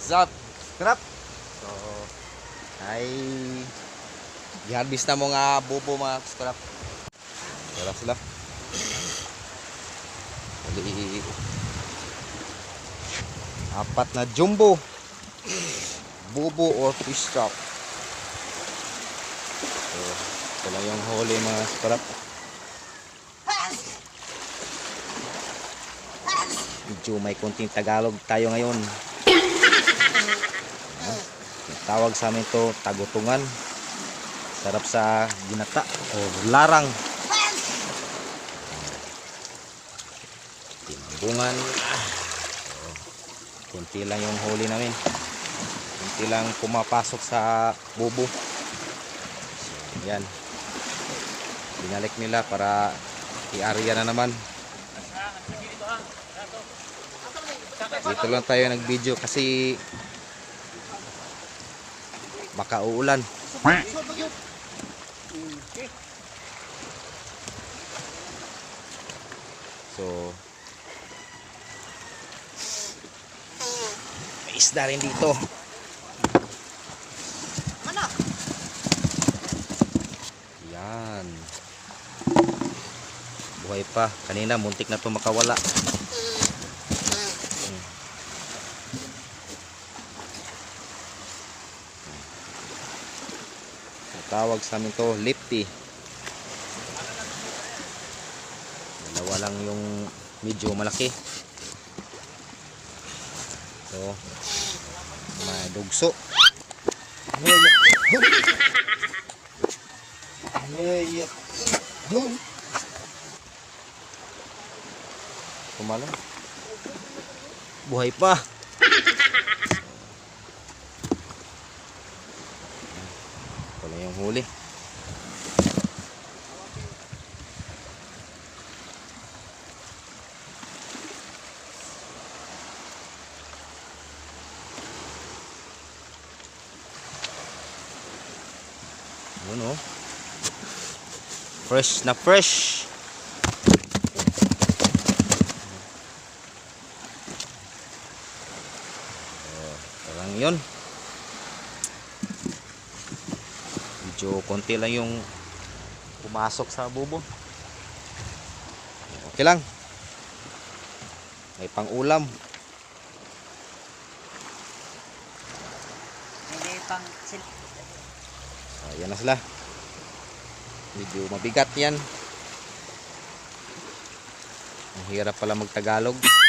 What's up? Scrap. So, ay giharbis na mo nga bubo mga scrap. Wala sila. Bali, apat na jumbo. Bubo or fish trap. So, ito lang yung huli mga scrap. Medyo may konting Tagalog tayo ngayon. Tawag sa amin to tagutungan. Sarap sa ginata o larang. Timbungan. Ah. Kunti lang yung huli namin. Kunti lang pumapasok sa bubo. So, yan. Binalik nila para i-area na naman. Dito lang tayo nag-video kasi baka uulan. So may isda rin dito. Yan. Buhay pa. Kanina muntik na to makawala. Tawag sa amin to lifty. Dalawa lang yung medyo malaki. So, madugso. Kumala. Buhay pa. Wala yung huli. Yun oh. Fresh na fresh. Oh, parang yun. Medyo konti lang yung pumasok sa bubo. Okay lang. May pang ulam. Hindi pang Ayan na sila. Medyo mabigat yan. Ang hirap pala magtagalog.